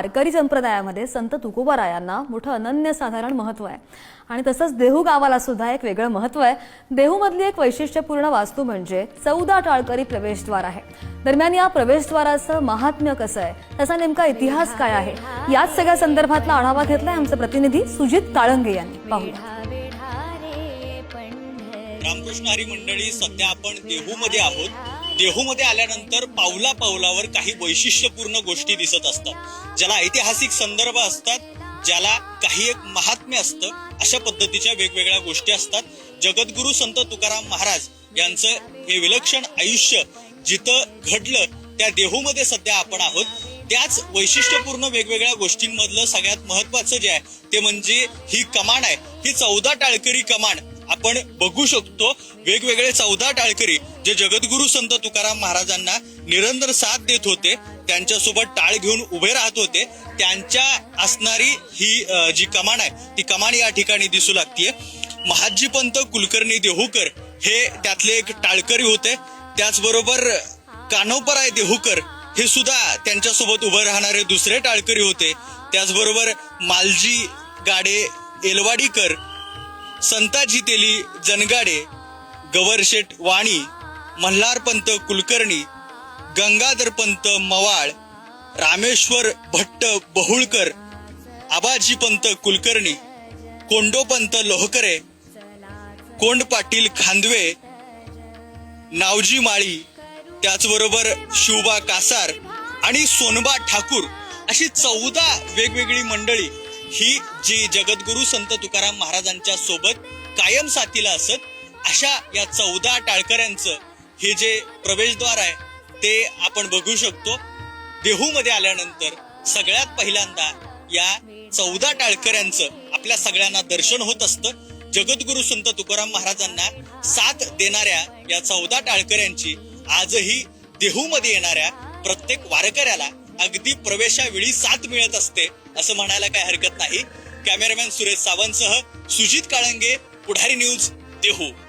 वारकरी संप्रदायामध्ये संत तुकोबारायांना मोठं अनन्यसाधारण महत्त्व आहे. आणि तसंच देहू गावाला सुद्धा एक वेगळं महत्त्व आहे. देहूमधली एक वैशिष्ट्यपूर्ण वास्तू म्हणजे चौदा टाळकरी प्रवेशद्वार आहे. दरम्यान या प्रवेशद्वाराचं महात्म्य कसं आहे? त्याचा नेमका इतिहास काय आहे? याच सगळ्या संदर्भातला आढावा घेतलाय आमचा प्रतिनिधी सुजित काळंगे यांनी. पाहूया. रामकृष्ण हरी मंडळी सध्या आपण देहूमध्ये आहोत. देहूमध्ये आल्यानंतर पावला पावलावर काही वैशिष्ट्यपूर्ण गोष्टी दिसत असतात. ज्याला ऐतिहासिक संदर्भ असतात ज्याला काही एक महात्म्य असतं अशा पद्धतीच्या वेगवेगळ्या गोष्टी असतात. जगद्गुरु संत तुकाराम महाराज यांचं हे विलक्षण आयुष्य जिथं घडलं त्या देहूमध्ये सध्या आपण आहोत. त्याच वैशिष्ट्यपूर्ण वेगवेगळ्या गोष्टींमधलं सगळ्यात महत्वाचं जे आहे ते म्हणजे ही कमान आहे. ही चौदा टाळकरी कमान आपण बघू शकतो वेगवेगळे चौदा टाळकरी जे जगद्गुरु संत तुकाराम महाराजांना निरंतर साथ देत होते त्यांच्यासोबत टाळ घेऊन उभे राहत होते. त्यांच्या असणारी ही जी कमान आहे ती कमान या ठिकाणी दिसू लागतीये. महाजीपंत कुलकर्णी देहूकर हे त्यातले एक टाळकरी होते. त्याचबरोबर कानोपराय देहूकर हे सुद्धा त्यांच्यासोबत उभे राहणारे दुसरे टाळकरी होते. त्याचबरोबर मालजी गाडे एलवाडीकर संताजी तेली जनगाडे गवरशेठ वाणी मल्हारपंत कुलकर्णी गंगाधरपंत मवाळ रामेश्वर भट्ट बहुळकर आबाजीपंत कुलकर्णी कोंडोपंत लोहकरे कोंड पाटील खांदवे नावजी माळी त्याचबरोबर शिवबा कासार आणि सोनबा ठाकूर अशी चौदा वेगवेगळी मंडळी ही जी जगद्गुरु संत तुकाराम महाराजांच्या सोबत कायम साथीला असत अशा या चौदा टाळकऱ्यांचं हे जे प्रवेशद्वार आहे ते आपण बघू शकतो. देहूमध्ये आल्यानंतर सगळ्यात पहिल्यांदा या चौदा टाळकऱ्यांचं आपल्या सगळ्यांना दर्शन होत असतं. जगद्गुरु संत तुकाराम महाराजांना साथ देणाऱ्या या चौदा टाळकऱ्यांची आजही देहूमध्ये येणाऱ्या प्रत्येक वारकऱ्याला अगदी प्रवेशावेळी साथ मिळत असते असं म्हणायला काय हरकत नाही. कॅमेरामॅन सुरेश सावंतसह सुजित काळंगे पुढारी न्यूज देहू.